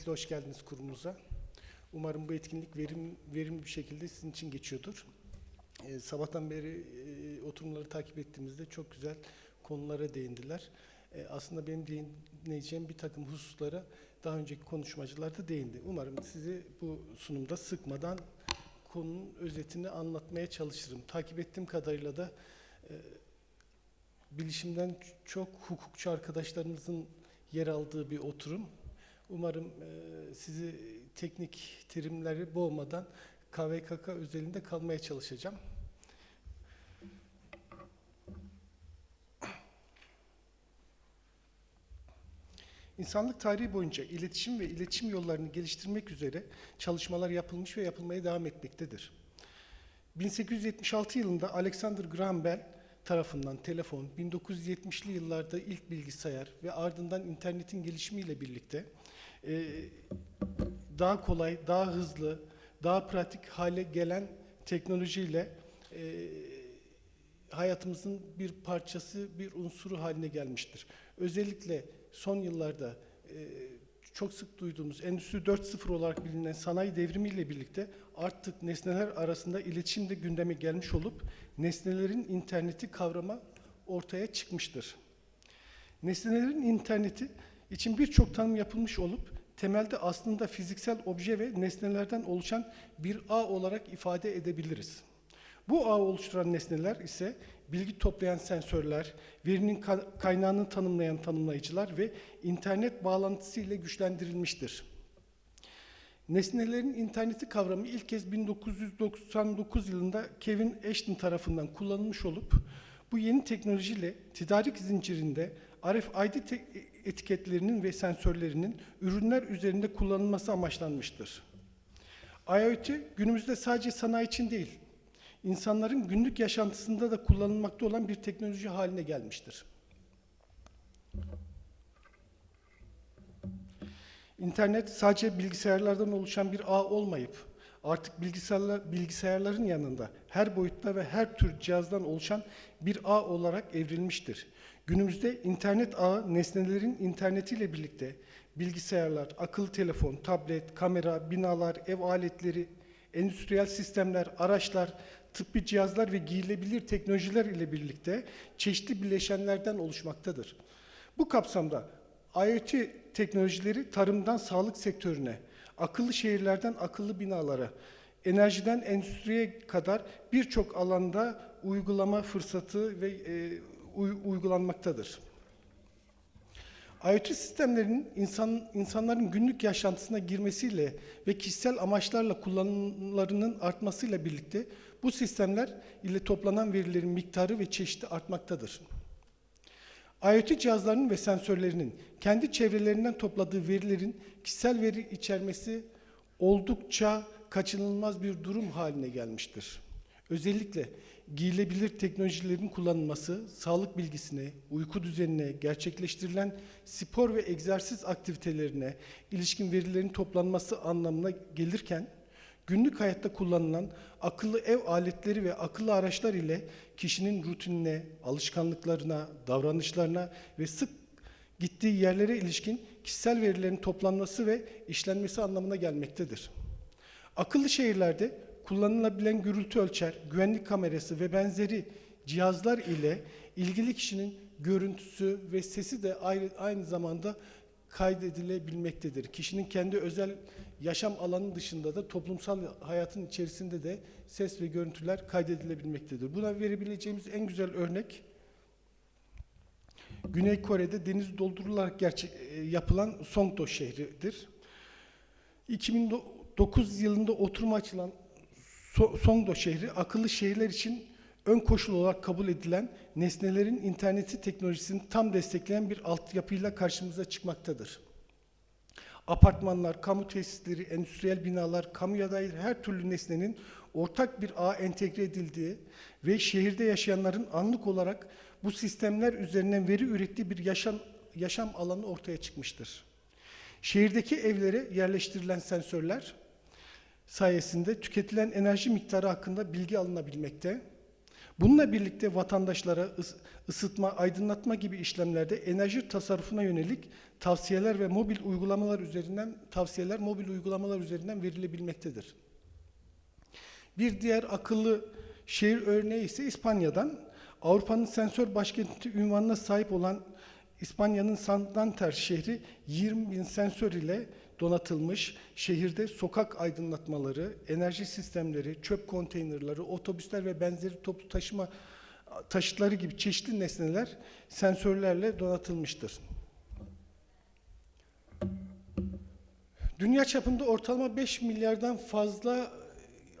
Öncelikle hoş geldiniz kurumuza. Umarım bu etkinlik verim, verimli bir şekilde sizin için geçiyordur. Ee, sabahtan beri e, oturumları takip ettiğimizde çok güzel konulara değindiler. Ee, aslında benim değineceğim bir takım hususlara daha önceki konuşmacılar da değindi. Umarım sizi bu sunumda sıkmadan konunun özetini anlatmaya çalışırım. Takip ettiğim kadarıyla da e, bilişimden çok hukukçu arkadaşlarımızın yer aldığı bir oturum. Umarım e, sizi teknik terimleri boğmadan KVKK özelinde kalmaya çalışacağım. İnsanlık tarihi boyunca iletişim ve iletişim yollarını geliştirmek üzere çalışmalar yapılmış ve yapılmaya devam etmektedir. 1876 yılında Alexander Graham Bell tarafından telefon, 1970'li yıllarda ilk bilgisayar ve ardından internetin gelişimiyle birlikte e, daha kolay, daha hızlı, daha pratik hale gelen teknolojiyle e, hayatımızın bir parçası, bir unsuru haline gelmiştir. Özellikle son yıllarda e, çok sık duyduğumuz Endüstri 4.0 olarak bilinen sanayi devrimiyle birlikte artık nesneler arasında iletişim de gündeme gelmiş olup nesnelerin interneti kavrama ortaya çıkmıştır. Nesnelerin interneti için birçok tanım yapılmış olup temelde aslında fiziksel obje ve nesnelerden oluşan bir ağ olarak ifade edebiliriz. Bu ağı oluşturan nesneler ise bilgi toplayan sensörler, verinin kaynağını tanımlayan tanımlayıcılar ve internet bağlantısı ile güçlendirilmiştir. Nesnelerin interneti kavramı ilk kez 1999 yılında Kevin Ashton tarafından kullanılmış olup bu yeni teknolojiyle tedarik zincirinde RFID etiketlerinin ve sensörlerinin ürünler üzerinde kullanılması amaçlanmıştır. IoT günümüzde sadece sanayi için değil, insanların günlük yaşantısında da kullanılmakta olan bir teknoloji haline gelmiştir. İnternet sadece bilgisayarlardan oluşan bir ağ olmayıp artık bilgisayarlar, bilgisayarların yanında her boyutta ve her tür cihazdan oluşan bir ağ olarak evrilmiştir. Günümüzde internet ağı nesnelerin internetiyle birlikte bilgisayarlar, akıllı telefon, tablet, kamera, binalar, ev aletleri, endüstriyel sistemler, araçlar, tıbbi cihazlar ve giyilebilir teknolojiler ile birlikte çeşitli bileşenlerden oluşmaktadır. Bu kapsamda IoT teknolojileri tarımdan sağlık sektörüne, akıllı şehirlerden akıllı binalara, enerjiden endüstriye kadar birçok alanda uygulama fırsatı ve e, uygulanmaktadır. IoT sistemlerinin insan, insanların günlük yaşantısına girmesiyle ve kişisel amaçlarla kullanımlarının artmasıyla birlikte bu sistemler ile toplanan verilerin miktarı ve çeşidi artmaktadır. IoT cihazlarının ve sensörlerinin kendi çevrelerinden topladığı verilerin kişisel veri içermesi oldukça kaçınılmaz bir durum haline gelmiştir. Özellikle giyilebilir teknolojilerin kullanılması, sağlık bilgisine, uyku düzenine, gerçekleştirilen spor ve egzersiz aktivitelerine ilişkin verilerin toplanması anlamına gelirken, günlük hayatta kullanılan akıllı ev aletleri ve akıllı araçlar ile kişinin rutinine, alışkanlıklarına, davranışlarına ve sık gittiği yerlere ilişkin kişisel verilerin toplanması ve işlenmesi anlamına gelmektedir. Akıllı şehirlerde kullanılabilen gürültü ölçer, güvenlik kamerası ve benzeri cihazlar ile ilgili kişinin görüntüsü ve sesi de aynı, aynı zamanda kaydedilebilmektedir. Kişinin kendi özel yaşam alanı dışında da toplumsal hayatın içerisinde de ses ve görüntüler kaydedilebilmektedir. Buna verebileceğimiz en güzel örnek Güney Kore'de deniz doldurularak gerçek, e, yapılan Songdo şehridir. 2009 yılında oturuma açılan Songdo şehri akıllı şehirler için ön koşul olarak kabul edilen nesnelerin interneti teknolojisini tam destekleyen bir altyapıyla karşımıza çıkmaktadır. Apartmanlar, kamu tesisleri, endüstriyel binalar, kamuya dair her türlü nesnenin ortak bir ağ entegre edildiği ve şehirde yaşayanların anlık olarak bu sistemler üzerinden veri ürettiği bir yaşam, yaşam alanı ortaya çıkmıştır. Şehirdeki evlere yerleştirilen sensörler sayesinde tüketilen enerji miktarı hakkında bilgi alınabilmekte. Bununla birlikte vatandaşlara ıs- ısıtma, aydınlatma gibi işlemlerde enerji tasarrufuna yönelik tavsiyeler ve mobil uygulamalar üzerinden tavsiyeler mobil uygulamalar üzerinden verilebilmektedir. Bir diğer akıllı şehir örneği ise İspanya'dan. Avrupa'nın sensör başkenti ünvanına sahip olan İspanya'nın Santander şehri 20 bin sensör ile donatılmış. Şehirde sokak aydınlatmaları, enerji sistemleri, çöp konteynerları, otobüsler ve benzeri toplu taşıma taşıtları gibi çeşitli nesneler sensörlerle donatılmıştır. Dünya çapında ortalama 5 milyardan fazla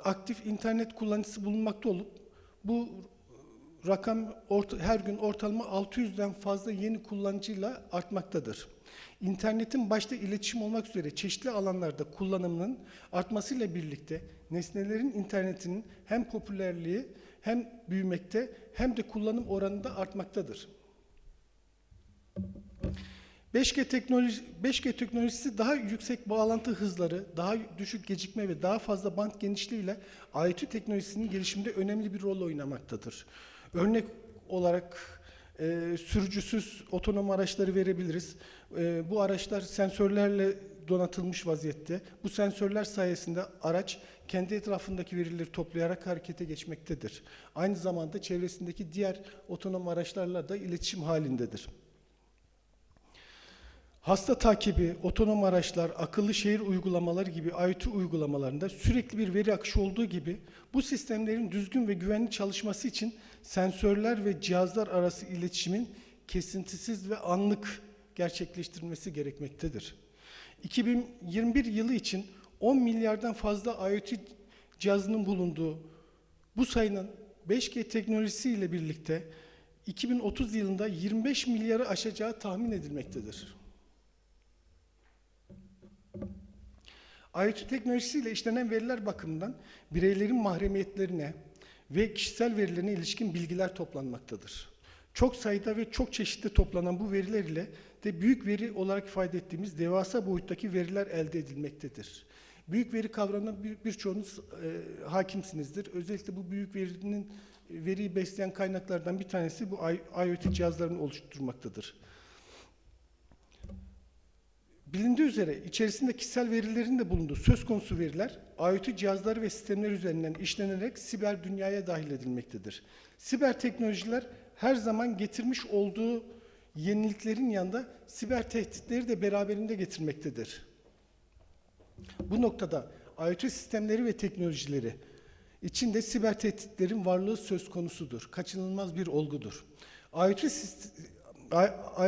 aktif internet kullanıcısı bulunmakta olup bu rakam orta- her gün ortalama 600'den fazla yeni kullanıcıyla artmaktadır. İnternetin başta iletişim olmak üzere çeşitli alanlarda kullanımının artmasıyla birlikte nesnelerin internetinin hem popülerliği hem büyümekte hem de kullanım oranında artmaktadır. 5G teknoloji 5G teknolojisi daha yüksek bağlantı hızları, daha düşük gecikme ve daha fazla band genişliğiyle IoT teknolojisinin gelişiminde önemli bir rol oynamaktadır. Örnek olarak e, sürücüsüz otonom araçları verebiliriz. E, bu araçlar sensörlerle donatılmış vaziyette. Bu sensörler sayesinde araç kendi etrafındaki verileri toplayarak harekete geçmektedir. Aynı zamanda çevresindeki diğer otonom araçlarla da iletişim halindedir. Hasta takibi, otonom araçlar, akıllı şehir uygulamaları gibi IoT uygulamalarında sürekli bir veri akışı olduğu gibi bu sistemlerin düzgün ve güvenli çalışması için sensörler ve cihazlar arası iletişimin kesintisiz ve anlık gerçekleştirilmesi gerekmektedir. 2021 yılı için 10 milyardan fazla IoT cihazının bulunduğu bu sayının 5G teknolojisiyle birlikte 2030 yılında 25 milyarı aşacağı tahmin edilmektedir. IoT teknolojisiyle işlenen veriler bakımından bireylerin mahremiyetlerine ve kişisel verilerine ilişkin bilgiler toplanmaktadır. Çok sayıda ve çok çeşitli toplanan bu veriler ile de büyük veri olarak ifade ettiğimiz devasa boyuttaki veriler elde edilmektedir. Büyük veri kavramına bir- birçoğunuz e, hakimsinizdir. Özellikle bu büyük verinin veriyi besleyen kaynaklardan bir tanesi bu IoT cihazlarını oluşturmaktadır. Bilindiği üzere içerisinde kişisel verilerin de bulunduğu söz konusu veriler IoT cihazları ve sistemler üzerinden işlenerek siber dünyaya dahil edilmektedir. Siber teknolojiler her zaman getirmiş olduğu yeniliklerin yanında siber tehditleri de beraberinde getirmektedir. Bu noktada IoT sistemleri ve teknolojileri içinde siber tehditlerin varlığı söz konusudur. Kaçınılmaz bir olgudur. IoT,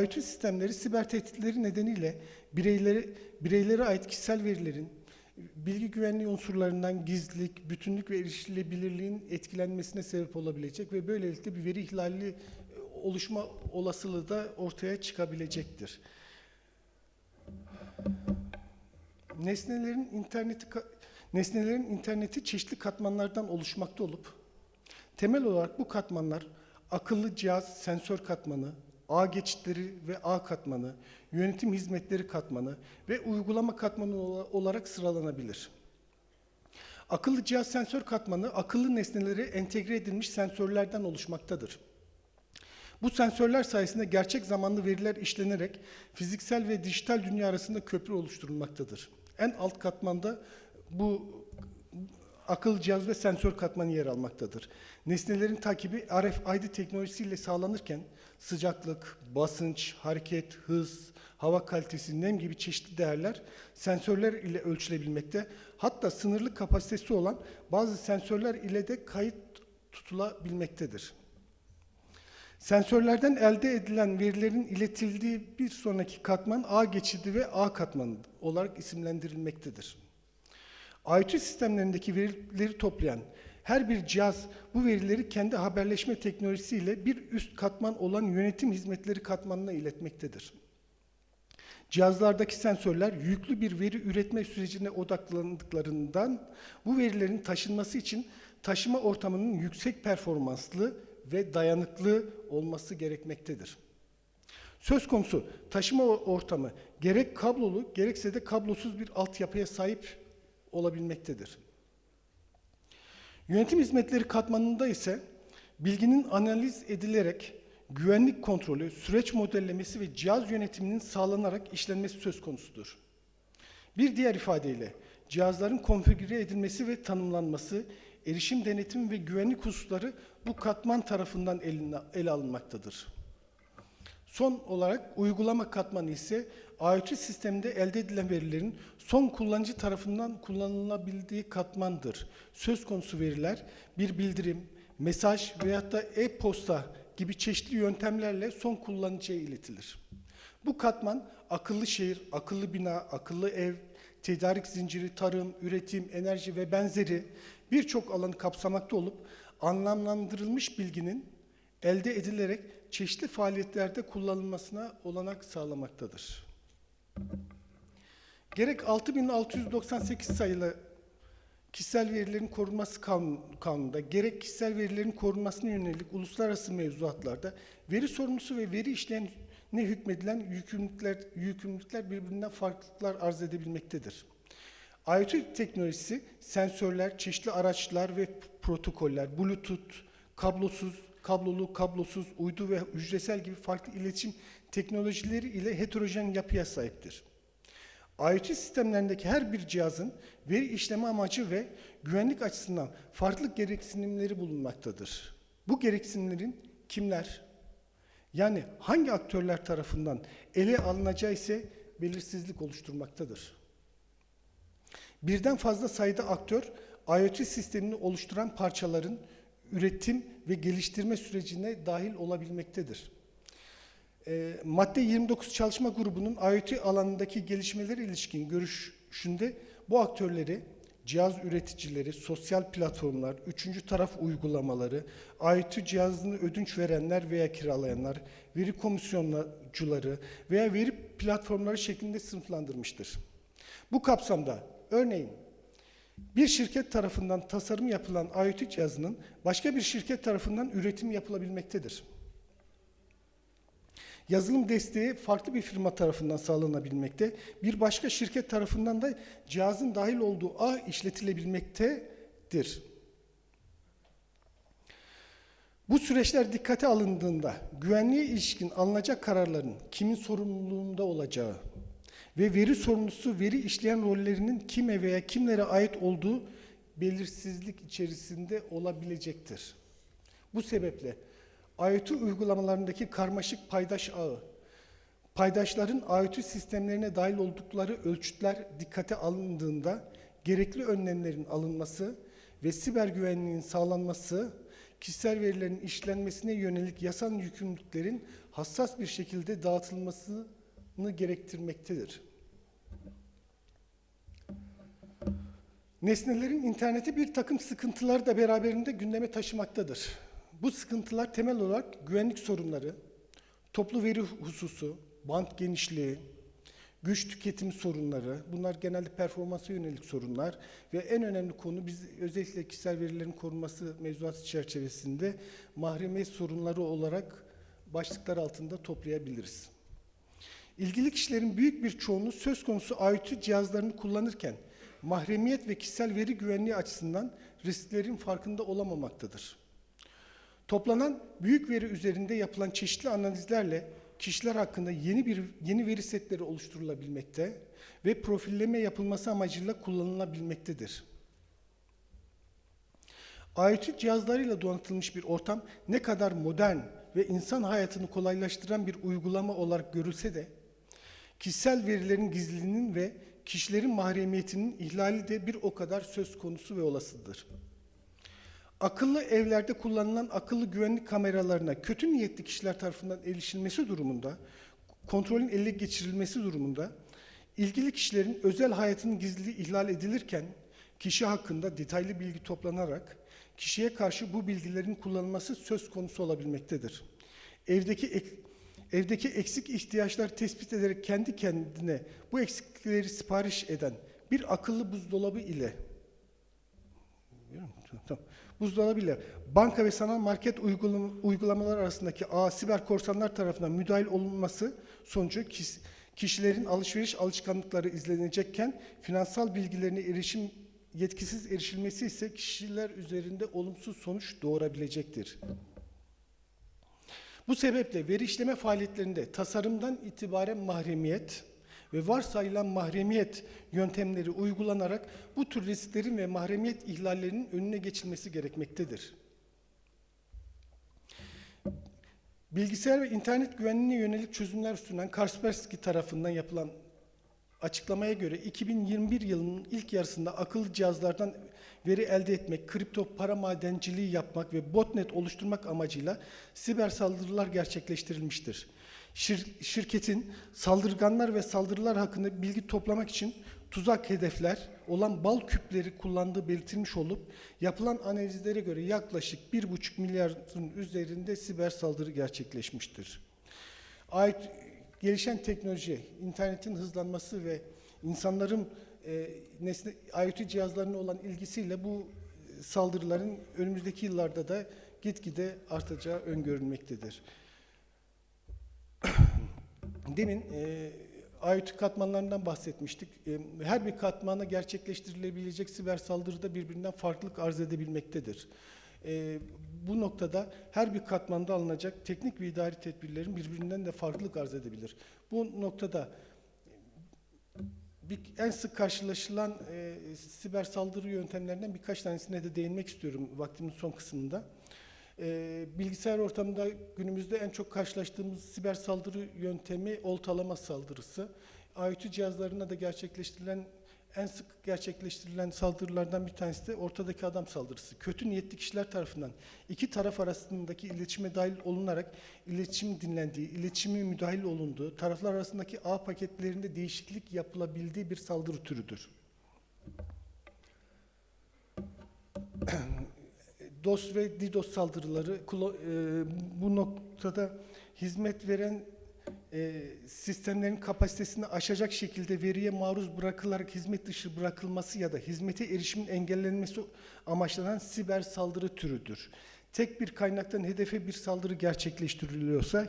IoT sistemleri siber tehditleri nedeniyle bireyleri, bireylere ait kişisel verilerin, bilgi güvenliği unsurlarından gizlilik, bütünlük ve erişilebilirliğin etkilenmesine sebep olabilecek ve böylelikle bir veri ihlali e, oluşma olasılığı da ortaya çıkabilecektir. Nesnelerin interneti nesnelerin interneti çeşitli katmanlardan oluşmakta olup temel olarak bu katmanlar akıllı cihaz sensör katmanı, ağ geçitleri ve ağ katmanı, yönetim hizmetleri katmanı ve uygulama katmanı ola- olarak sıralanabilir. Akıllı cihaz sensör katmanı akıllı nesneleri entegre edilmiş sensörlerden oluşmaktadır. Bu sensörler sayesinde gerçek zamanlı veriler işlenerek fiziksel ve dijital dünya arasında köprü oluşturulmaktadır. En alt katmanda bu akıllı cihaz ve sensör katmanı yer almaktadır. Nesnelerin takibi RFID teknolojisiyle sağlanırken sıcaklık, basınç, hareket, hız, hava kalitesi, nem gibi çeşitli değerler sensörler ile ölçülebilmekte. Hatta sınırlı kapasitesi olan bazı sensörler ile de kayıt tutulabilmektedir. Sensörlerden elde edilen verilerin iletildiği bir sonraki katman A geçidi ve A katmanı olarak isimlendirilmektedir. IoT sistemlerindeki verileri toplayan her bir cihaz bu verileri kendi haberleşme teknolojisiyle bir üst katman olan yönetim hizmetleri katmanına iletmektedir. Cihazlardaki sensörler yüklü bir veri üretme sürecine odaklandıklarından bu verilerin taşınması için taşıma ortamının yüksek performanslı ve dayanıklı olması gerekmektedir. Söz konusu taşıma ortamı gerek kablolu gerekse de kablosuz bir altyapıya sahip olabilmektedir. Yönetim hizmetleri katmanında ise Bilginin analiz edilerek güvenlik kontrolü, süreç modellemesi ve cihaz yönetiminin sağlanarak işlenmesi söz konusudur. Bir diğer ifadeyle cihazların konfigüre edilmesi ve tanımlanması, erişim denetimi ve güvenlik hususları bu katman tarafından eline, ele alınmaktadır. Son olarak uygulama katmanı ise IoT sisteminde elde edilen verilerin son kullanıcı tarafından kullanılabildiği katmandır. Söz konusu veriler bir bildirim, mesaj veyahut da e-posta gibi çeşitli yöntemlerle son kullanıcıya iletilir. Bu katman akıllı şehir, akıllı bina, akıllı ev, tedarik zinciri, tarım, üretim, enerji ve benzeri birçok alanı kapsamakta olup anlamlandırılmış bilginin elde edilerek çeşitli faaliyetlerde kullanılmasına olanak sağlamaktadır. Gerek 6698 sayılı kişisel verilerin korunması kanun- kanununda gerek kişisel verilerin korunmasına yönelik uluslararası mevzuatlarda veri sorumlusu ve veri işleyen ne hükmedilen yükümlülükler, yükümlülükler birbirinden farklılıklar arz edebilmektedir. IoT teknolojisi sensörler, çeşitli araçlar ve protokoller, Bluetooth, kablosuz, kablolu, kablosuz, uydu ve hücresel gibi farklı iletişim teknolojileri ile heterojen yapıya sahiptir. IoT sistemlerindeki her bir cihazın veri işleme amacı ve güvenlik açısından farklı gereksinimleri bulunmaktadır. Bu gereksinimlerin kimler, yani hangi aktörler tarafından ele alınacağı ise belirsizlik oluşturmaktadır. Birden fazla sayıda aktör IoT sistemini oluşturan parçaların üretim ve geliştirme sürecine dahil olabilmektedir. E, madde 29 çalışma grubunun IoT alanındaki gelişmelere ilişkin görüşünde bu aktörleri cihaz üreticileri, sosyal platformlar, üçüncü taraf uygulamaları, IoT cihazını ödünç verenler veya kiralayanlar, veri komisyoncuları veya veri platformları şeklinde sınıflandırmıştır. Bu kapsamda örneğin bir şirket tarafından tasarım yapılan IoT cihazının başka bir şirket tarafından üretim yapılabilmektedir. Yazılım desteği farklı bir firma tarafından sağlanabilmekte, bir başka şirket tarafından da cihazın dahil olduğu ağ işletilebilmektedir. Bu süreçler dikkate alındığında güvenliğe ilişkin alınacak kararların kimin sorumluluğunda olacağı ve veri sorumlusu veri işleyen rollerinin kime veya kimlere ait olduğu belirsizlik içerisinde olabilecektir. Bu sebeple IoT uygulamalarındaki karmaşık paydaş ağı, paydaşların IoT sistemlerine dahil oldukları ölçütler dikkate alındığında gerekli önlemlerin alınması ve siber güvenliğin sağlanması, kişisel verilerin işlenmesine yönelik yasal yükümlülüklerin hassas bir şekilde dağıtılmasını gerektirmektedir. Nesnelerin interneti bir takım sıkıntılar da beraberinde gündeme taşımaktadır. Bu sıkıntılar temel olarak güvenlik sorunları, toplu veri hususu, bant genişliği, güç tüketim sorunları, bunlar genelde performansa yönelik sorunlar ve en önemli konu biz özellikle kişisel verilerin korunması mevzuatı çerçevesinde mahremiyet sorunları olarak başlıklar altında toplayabiliriz. İlgili kişilerin büyük bir çoğunluğu söz konusu IoT cihazlarını kullanırken mahremiyet ve kişisel veri güvenliği açısından risklerin farkında olamamaktadır. Toplanan büyük veri üzerinde yapılan çeşitli analizlerle kişiler hakkında yeni bir yeni veri setleri oluşturulabilmekte ve profilleme yapılması amacıyla kullanılabilmektedir. IoT cihazlarıyla donatılmış bir ortam ne kadar modern ve insan hayatını kolaylaştıran bir uygulama olarak görülse de kişisel verilerin gizliliğinin ve kişilerin mahremiyetinin ihlali de bir o kadar söz konusu ve olasıdır. Akıllı evlerde kullanılan akıllı güvenlik kameralarına kötü niyetli kişiler tarafından erişilmesi durumunda, kontrolün ele geçirilmesi durumunda, ilgili kişilerin özel hayatının gizliliği ihlal edilirken, kişi hakkında detaylı bilgi toplanarak, kişiye karşı bu bilgilerin kullanılması söz konusu olabilmektedir. Evdeki ek, evdeki eksik ihtiyaçlar tespit ederek kendi kendine bu eksiklikleri sipariş eden bir akıllı buzdolabı ile. Buzdolabı ile banka ve sanal market uygulam uygulamalar arasındaki ağ siber korsanlar tarafından müdahil olunması sonucu kis kişilerin alışveriş alışkanlıkları izlenecekken finansal bilgilerine erişim yetkisiz erişilmesi ise kişiler üzerinde olumsuz sonuç doğurabilecektir. Bu sebeple veri işleme faaliyetlerinde tasarımdan itibaren mahremiyet ve varsayılan mahremiyet yöntemleri uygulanarak bu tür risklerin ve mahremiyet ihlallerinin önüne geçilmesi gerekmektedir. Bilgisayar ve internet güvenliğine yönelik çözümler sunan Kaspersky tarafından yapılan açıklamaya göre 2021 yılının ilk yarısında akıllı cihazlardan veri elde etmek, kripto para madenciliği yapmak ve botnet oluşturmak amacıyla siber saldırılar gerçekleştirilmiştir. Şir- şirketin saldırganlar ve saldırılar hakkında bilgi toplamak için tuzak hedefler olan bal küpleri kullandığı belirtilmiş olup yapılan analizlere göre yaklaşık 1,5 milyarın üzerinde siber saldırı gerçekleşmiştir. Ait gelişen teknoloji, internetin hızlanması ve insanların e, nesne, IoT cihazlarına olan ilgisiyle bu e, saldırıların önümüzdeki yıllarda da gitgide artacağı öngörülmektedir. Demin e, IoT katmanlarından bahsetmiştik. E, her bir katmana gerçekleştirilebilecek siber saldırı da birbirinden farklılık arz edebilmektedir. E, bu noktada her bir katmanda alınacak teknik ve idari tedbirlerin birbirinden de farklılık arz edebilir. Bu noktada bir, en sık karşılaşılan e, siber saldırı yöntemlerinden birkaç tanesine de değinmek istiyorum vaktimin son kısmında. E, bilgisayar ortamında günümüzde en çok karşılaştığımız siber saldırı yöntemi oltalama saldırısı. IoT cihazlarına da gerçekleştirilen en sık gerçekleştirilen saldırılardan bir tanesi de ortadaki adam saldırısı. Kötü niyetli kişiler tarafından iki taraf arasındaki iletişime dahil olunarak iletişim dinlendiği, iletişime müdahil olunduğu, taraflar arasındaki ağ paketlerinde değişiklik yapılabildiği bir saldırı türüdür. DOS ve DDoS saldırıları e, bu noktada hizmet veren e, sistemlerin kapasitesini aşacak şekilde veriye maruz bırakılarak hizmet dışı bırakılması ya da hizmete erişimin engellenmesi amaçlanan siber saldırı türüdür. Tek bir kaynaktan hedefe bir saldırı gerçekleştiriliyorsa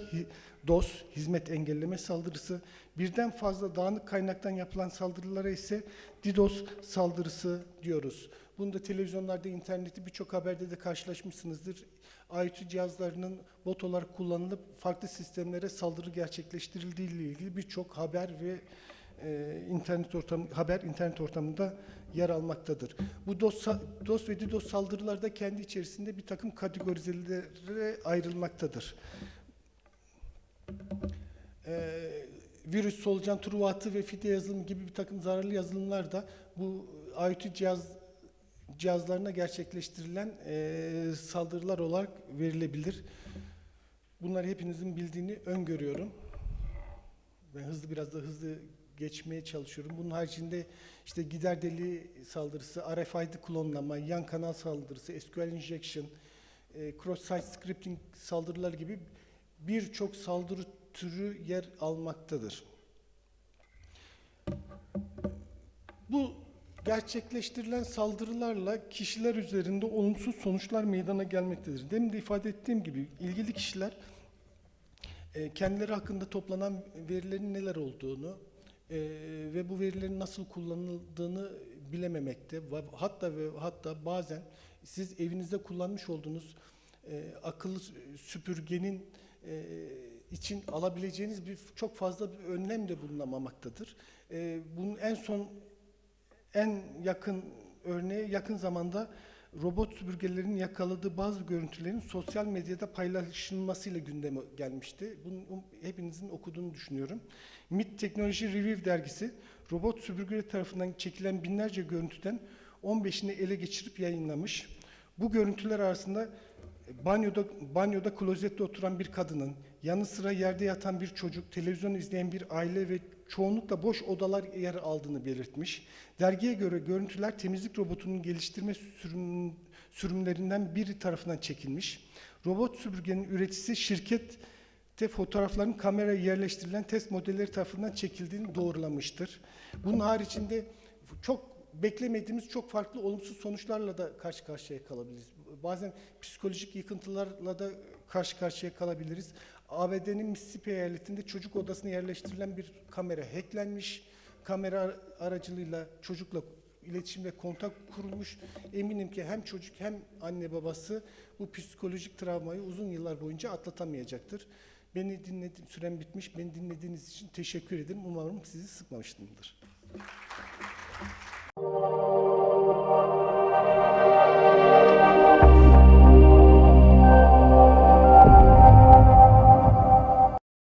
DOS, hizmet engelleme saldırısı, birden fazla dağınık kaynaktan yapılan saldırılara ise DDoS saldırısı diyoruz. Bunu da televizyonlarda, internette birçok haberde de karşılaşmışsınızdır. IoT cihazlarının bot olarak kullanılıp farklı sistemlere saldırı gerçekleştirildiği ile ilgili birçok haber ve e, internet ortam haber internet ortamında yer almaktadır. Bu DOS, DOS ve DDoS saldırılar da kendi içerisinde bir takım kategorilere ayrılmaktadır. Ee, virüs, solucan truvatı ve fide yazılımı gibi bir takım zararlı yazılımlar da bu IoT cihaz cihazlarına gerçekleştirilen e, saldırılar olarak verilebilir. Bunları hepinizin bildiğini öngörüyorum. Ben hızlı biraz da hızlı geçmeye çalışıyorum. Bunun haricinde işte gider deli saldırısı, RFID klonlama, yan kanal saldırısı, SQL injection, e, cross-site scripting saldırılar gibi birçok saldırı türü yer almaktadır. Bu gerçekleştirilen saldırılarla kişiler üzerinde olumsuz sonuçlar meydana gelmektedir. Demin de ifade ettiğim gibi ilgili kişiler e, kendileri hakkında toplanan verilerin neler olduğunu e, ve bu verilerin nasıl kullanıldığını bilememekte. Hatta ve hatta bazen siz evinizde kullanmış olduğunuz e, akıllı süpürgenin e, için alabileceğiniz bir çok fazla bir önlem de bulunamamaktadır. Bunun en son en yakın örneği yakın zamanda robot süpürgelerin yakaladığı bazı görüntülerin sosyal medyada paylaşılmasıyla gündeme gelmişti. Bunu hepinizin okuduğunu düşünüyorum. MIT Technology Review dergisi robot süpürgeleri tarafından çekilen binlerce görüntüden 15'ini ele geçirip yayınlamış. Bu görüntüler arasında banyoda banyoda klozette oturan bir kadının, yanı sıra yerde yatan bir çocuk, televizyon izleyen bir aile ve çoğunlukla boş odalar yer aldığını belirtmiş. Dergiye göre görüntüler temizlik robotunun geliştirme sürüm, sürümlerinden biri tarafından çekilmiş. Robot süpürgenin üreticisi şirkette fotoğrafların kameraya yerleştirilen test modelleri tarafından çekildiğini doğrulamıştır. Bunun haricinde çok beklemediğimiz çok farklı olumsuz sonuçlarla da karşı karşıya kalabiliriz. Bazen psikolojik yıkıntılarla da karşı karşıya kalabiliriz. ABD'nin Mississippi eyaletinde çocuk odasına yerleştirilen bir kamera hacklenmiş. Kamera aracılığıyla çocukla iletişim ve kontak kurulmuş. Eminim ki hem çocuk hem anne babası bu psikolojik travmayı uzun yıllar boyunca atlatamayacaktır. Beni dinledim, sürem bitmiş. Beni dinlediğiniz için teşekkür ederim. Umarım sizi sıkmamıştımdır.